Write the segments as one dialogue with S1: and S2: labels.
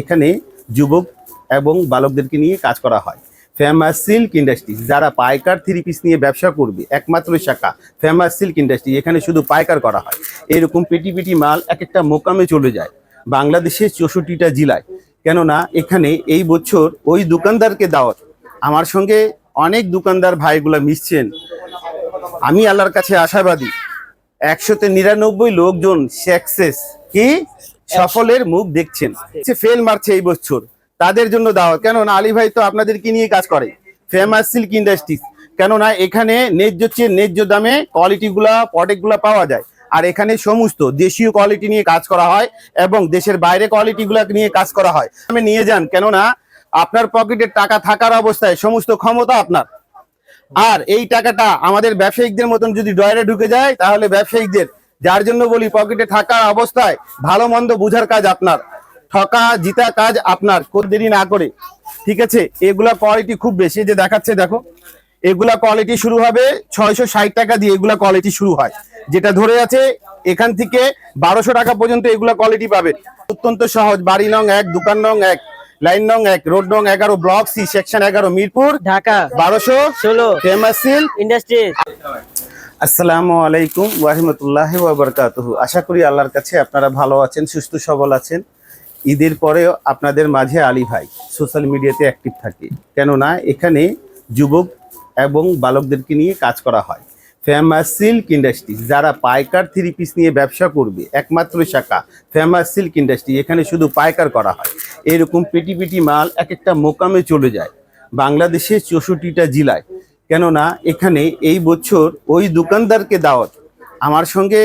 S1: এখানে যুবক এবং বালকদেরকে নিয়ে কাজ করা হয়। ফেমাস সিল্ক ইন্ডাস্ট্রি যারা পাইকার থ্রি পিস নিয়ে ব্যবসা করবে, একমাত্র শাখা ফেমাস সিল্ক ইন্ডাস্ট্রি এখানে শুধু পাইকার করা হয়। এরকম পেটি পেটি মাল এক একটা মোকামে চলে যায় বাংলাদেশের চৌষট্টিটা জেলায়। কেননা এখানে এই বছর ওই দোকানদারকে দাওয়াত। আমার সঙ্গে অনেক দোকানদার ভাইগুলা মিশছেন। আমি আল্লাহর কাছে আশাবাদী। একশোতে নিরানব্বই লোকজন সাকসেস কি? সফলের মুখ দেখছেন। সে ফেল মারছে এই বছর, তাদের জন্য দাওয়াত। কেননা আলী ভাই তো আপনাদেরকে নিয়ে কাজ করে? ফেমাস সিল্ক ইন্ডাস্ট্রিজ কেননা এখানে ন্যায্য চেয়ে ন্যায্য দামে কোয়ালিটিগুলা প্রোডাক্টগুলা পাওয়া যায়। আর এখানে সমস্ত দেশীয় কোয়ালিটি নিয়ে কাজ করা হয় এবং দেশের বাইরে কোয়ালিটিগুলা নিয়ে কাজ করা হয়। আমি নিয়ে যান, কেননা আপনার পকেটে টাকা থাকার অবস্থায় সমস্ত ক্ষমতা আপনার। আর এই টাকাটা আমাদের ব্যবসায়িকদের মতন যদি ডয়ারে ঢুকে যায়, তাহলে ব্যবসায়িকদের যার জন্য বলি, পকেটে থাকা অবস্থায় ভালো মন্দ বুঝার কাজ আপনার। ঠকা জিতা কাজ আপনার দেরি না করে। ঠিক আছে? এগুলা কোয়ালিটি খুব বেশি। যে দেখাচ্ছে, দেখো। এগুলা কোয়ালিটি শুরু হবে ছয়শো ষাট টাকা দিয়ে এগুলা কোয়ালিটি শুরু হয়। যেটা ধরে আছে, এখান থেকে বারোশো টাকা পর্যন্ত এগুলা কোয়ালিটি পাবে অত্যন্ত সহজ। বাড়ি নং এক, দোকান নং এক। লাইন নং এক রোড নং এগারো ব্লক সি সেকশন এগারো মিরপুর।
S2: ঢাকা।
S1: বারোশো
S2: ষোলো।
S1: Famous silk
S2: industries.
S1: আসসালামু আলাইকুম ওয়াহিমতুল্লাহ ওয়াবারকাতুহু। আশা করি আল্লাহর কাছে আপনারা ভালো আছেন সুস্থ সবল আছেন। ঈদের পরেও আপনাদের মাঝে আলী ভাই সোশ্যাল মিডিয়াতে অ্যাক্টিভ থাকে। কেননা এখানে যুবক এবং বালকদেরকে নিয়ে কাজ করা হয়। ফেমাস সিল্ক ইন্ডাস্ট্রি যারা পাইকার থ্রি পিস নিয়ে ব্যবসা করবে, একমাত্র শাখা ফেমাস সিল্ক ইন্ডাস্ট্রি এখানে শুধু পাইকার করা হয়। এরকম পেটি পেটি মাল এক একটা মোকামে চলে যায় বাংলাদেশের চৌষট্টিটা জেলায়। কেননা এখানে এই বছর ওই দোকানদারকে দাওয়াত। আমার সঙ্গে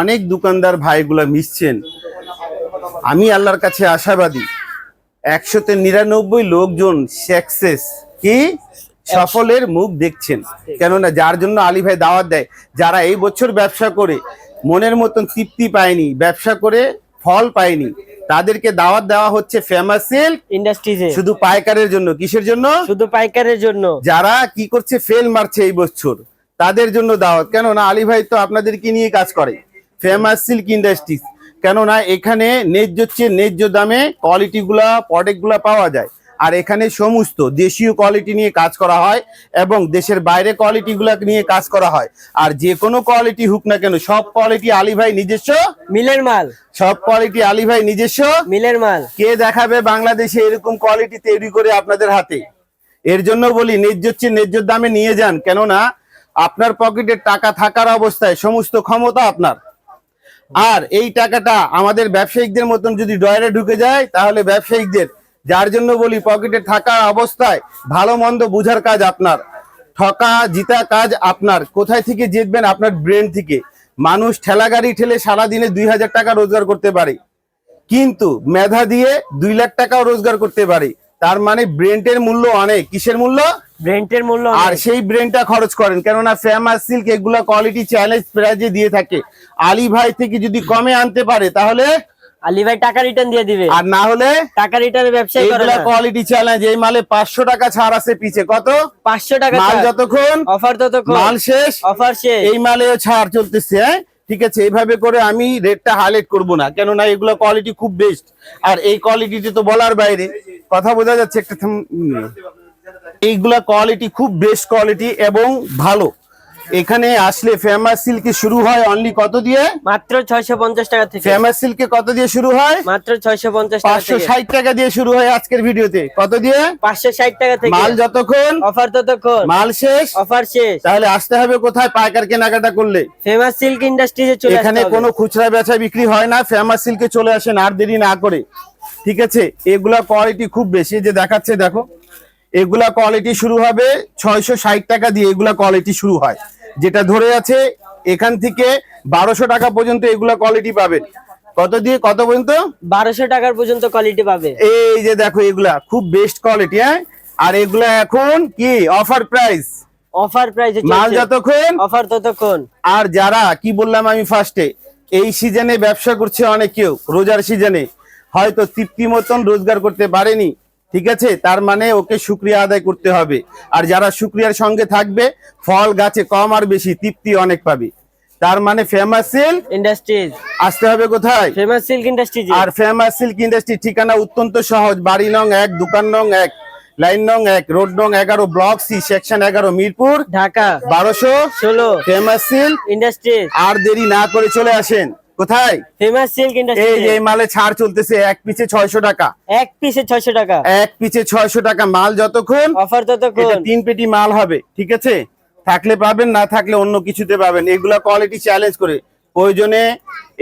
S1: অনেক দোকানদার ভাইগুলা মিশছেন। আমি আল্লাহর কাছে আশাবাদী। একশোতে নিরানব্বই লোকজন সাকসেস কি? সফলের মুখ দেখছেন। কেননা যার জন্য আলী ভাই দাওয়াত দেয় যারা এই বছর ব্যবসা করে মনের মতন তৃপ্তি পায়নি ব্যবসা করে ফল পায়নি তাদেরকে দাওয়াত দেওয়া হচ্ছে ফেমাস সিল্ক
S2: ইন্ডাস্ট্রিজে
S1: শুধু পাইকারের জন্য কিসের জন্য?
S2: শুধু পাইকারের জন্য।
S1: যারা কি করছে ফেল মারছে এই বছর তাদের জন্য দাওয়াত। কেননা আলী ভাই তো আপনাদেরকে নিয়ে কাজ করে ফেমাস সিল্ক ইন্ডাস্ট্রিজ কেননা এখানে ন্যায্য চেয়ে ন্যায্য দামে কোয়ালিটিগুলা প্রোডাক্টগুলা পাওয়া যায়। আর এখানে সমস্ত দেশীয় কোয়ালিটি নিয়ে কাজ করা হয় এবং দেশের বাইরে কোয়ালিটিগুলা নিয়ে কাজ করা হয়। আর যে কোনো কোয়ালিটি হোক না কেন সব কোয়ালিটি আলী ভাই নিজস্ব?
S2: মিলের মাল।
S1: সব কোয়ালিটি আলী ভাই নিজস্ব?
S2: মিলের মাল।
S1: কে দেখাবে বাংলাদেশে এরকম কোয়ালিটি তৈরি করে আপনাদের হাতে? এর জন্য বলি ন্যায্য চেয়ে ন্যায্য দামে নিয়ে যান। কেননা আপনার পকেটে টাকা থাকার অবস্থায় সমস্ত ক্ষমতা আপনার। আর এই টাকাটা আমাদের ব্যবসায়িকদের মতন যদি ডয়ারে ঢুকে যায় তাহলে ব্যবসায়িকদের যার জন্য বলি পকেটে থাকা অবস্থায় ভালো মন্দ বুঝার কাজ আপনার। ঠকা জিতা কাজ আপনার। কোথায় থেকে জিতবেন আপনার ব্রেন থেকে? মানুষ ঠেলা গাড়ি ঠেলে সারাদিনে দুই হাজার টাকা রোজগার করতে পারে। কিন্তু মেধা দিয়ে দুই লাখ টাকাও রোজগার করতে পারে। তার মানে ব্রেন্টের মূল্য অনেক। কিসের মূল্য?
S2: ব্রেন্টের মূল্য
S1: আর সেই ব্রেনটা খরচ করেন। কেননা ফেমাস সিল্ক এগুলা কোয়ালিটি চ্যালেঞ্জ প্রাইজে দিয়ে থাকে। আলী ভাই থেকে যদি কমে আনতে পারে তাহলে
S2: আলী ভাই টাকা রিটার্ন দিয়ে দিবে।
S1: আর না হলে
S2: টাকা রিটার্নের ব্যবসায় করে না।
S1: কোয়ালিটি চ্যালেঞ্জ এই মালে পাঁচশো টাকা ছাড় আছে পিছে। কত?
S2: পাঁচশো টাকা
S1: মাল যতক্ষণ
S2: অফার ততক্ষণ।
S1: মাল শেষ
S2: অফার শেষ।
S1: এই মালেও ছাড় চলতেছে হ্যাঁ? ঠিক আছে এইভাবে করে আমি রেটটা হাইলাইট করব না কেননা এগুলো কোয়ালিটি খুব বেস্ট আর এই কোয়ালিটিতে তো বলার বাইরে। কথা বোঝা যাচ্ছে একটা এইগুলা কোয়ালিটি খুব বেস্ট কোয়ালিটি এবং ভালো। এখানে আসলে ফেমাস সিল্কে শুরু হয় অনলি কত দিয়ে?
S2: মাত্র ছয়শো পঞ্চাশ টাকা থেকে।
S1: ফেমাস সিল্কে কত দিয়ে শুরু হয়?
S2: মাত্র ছয়শো পঞ্চাশ টাকা
S1: পাঁচশো ষাট টাকা দিয়ে শুরু হয় আজকের ভিডিওতে। কত দিয়ে?
S2: পাঁচশো ষাট টাকা থেকে।
S1: মাল যতক্ষণ?
S2: অফার ততক্ষণ।
S1: মাল শেষ?
S2: অফার শেষ।
S1: তাহলে আসতে হবে কোথায়? পাইকার কেনাকাটা করলে।
S2: ফেমাস সিল্ক ইন্ডাস্ট্রিজে চলে
S1: এখানে কোনো খুচরা বেচা বিক্রি হয় না। ফেমাস সিল্কে চলে আসেন আর দেরি না করে। ঠিক আছে? এগুলা কোয়ালিটি খুব বেশি। যে দেখাচ্ছে দেখো। এগুলা কোয়ালিটি শুরু হবে ছয়শো ষাট টাকা দিয়ে। এগুলা কোয়ালিটি শুরু হয়। যেটা ধরে আছে এখান থেকে বারোশো টাকা পর্যন্ত এগুলা কোয়ালিটি পাবেন কত দিয়ে কত পর্যন্ত?
S2: বারোশো টাকার পর্যন্ত কোয়ালিটি পাবে।
S1: এই যে দেখো এগুলা খুব বেস্ট কোয়ালিটি হ্যাঁ? আর এগুলা এখন কি? অফার প্রাইস
S2: অফার প্রাইসে
S1: মাল যতক্ষণ
S2: অফার ততক্ষণ।
S1: আর যারা কি বললাম আমি ফার্স্টে এই সিজনে ব্যবসা করছে অনেক কেউ রোজার সিজনে হয়তো তৃপ্তি মতন রোজগার করতে পারেনি। ঠিক আছে? তার মানে ওকে শুক্রিয়া আদায় করতে হবে। আর যারা শুক্রিয়ার সঙ্গে থাকবে ফল গাছে কম আর বেশি তৃপ্তি অনেক পাবে। তার মানে ফেমাস সিল্ক
S2: ইন্ডাস্ট্রিজ
S1: আসতে হবে কোথায়?
S2: ফেমাস সিল্ক ইন্ডাস্ট্রিজ
S1: আর ফেমাস সিল্ক ইন্ডাস্ট্রি ঠিকানা অত্যন্ত সহজ। বাড়ি নং এক দোকান নং এক লাইন নং এক রোড নং এগারো ব্লক সি সেকশন এগারো মিরপুর
S2: ঢাকা।
S1: বারোশো।
S2: ষোলো।
S1: ফেমাস সিল্ক
S2: ইন্ডাস্ট্রিজ
S1: আর দেরি না করে চলে আসেন। কোথায়?
S2: ফেমাস সিল্ক
S1: এই
S2: ইন্ডাস্ট্রিজ
S1: যে মালে ছাড় চলতেছে এক পিছে ছয়শো টাকা।
S2: এক টাকা।
S1: এক পিছে ছয়শো টাকা মাল যতক্ষণ
S2: অফার
S1: এটা তিন পেটি মাল হবে ঠিক আছে? থাকলে পাবেন না থাকলে অন্য কিছুতে পাবেন। এগুলা কোয়ালিটি চ্যালেঞ্জ করে। প্রয়োজনে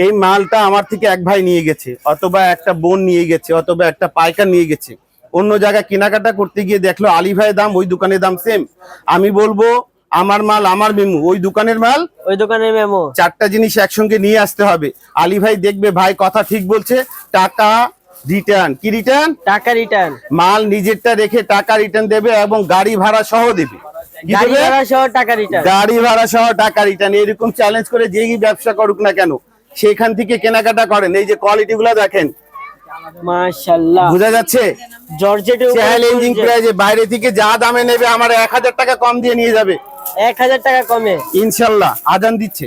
S1: এই মালটা আমার থেকে এক ভাই নিয়ে গেছে অথবা একটা বোন নিয়ে গেছে অথবা একটা পাইকার নিয়ে গেছে। অন্য জায়গায় কেনাকাটা করতে গিয়ে দেখল আলী ভাই দাম ওই দোকানের দাম সেম আমি বলব আমার মাল আমার মেমু। ওই দোকানের মাল?
S2: ওই দোকানের মেমো।
S1: চারটা জিনিস একসঙ্গে নিয়ে আসতে হবে। আলী ভাই দেখবে ভাই কথা ঠিক বলছে। টাকা রিটার্ন কি রিটার্ন
S2: টাকা রিটার্ন
S1: মাল নিজেরটা রেখে টাকা রিটার্ন দেবে এবং গাড়ি ভাড়া সহ দেবে।
S2: গাড়ি ভাড়া সহ টাকা রিটার্ন
S1: গাড়ি ভাড়া সহ টাকা রিটার্ন এরকম চ্যালেঞ্জ করে যেই ব্যবসা করুক না কেন সেখান থেকে কেনাকাটা করেন। এই যে কোয়ালিটি গুলো দেখেন।
S2: মাশাআল্লাহ।
S1: বোঝা যাচ্ছে?
S2: জর্জেটের
S1: চ্যালেঞ্জিং প্রাইজে বাইরে থেকে যা দামে নেবে আমার এক হাজার টাকা কম দিয়ে নিয়ে যাবে।
S2: এক হাজার টাকা কমে।
S1: ইনশাল্লাহ আজান দিচ্ছে।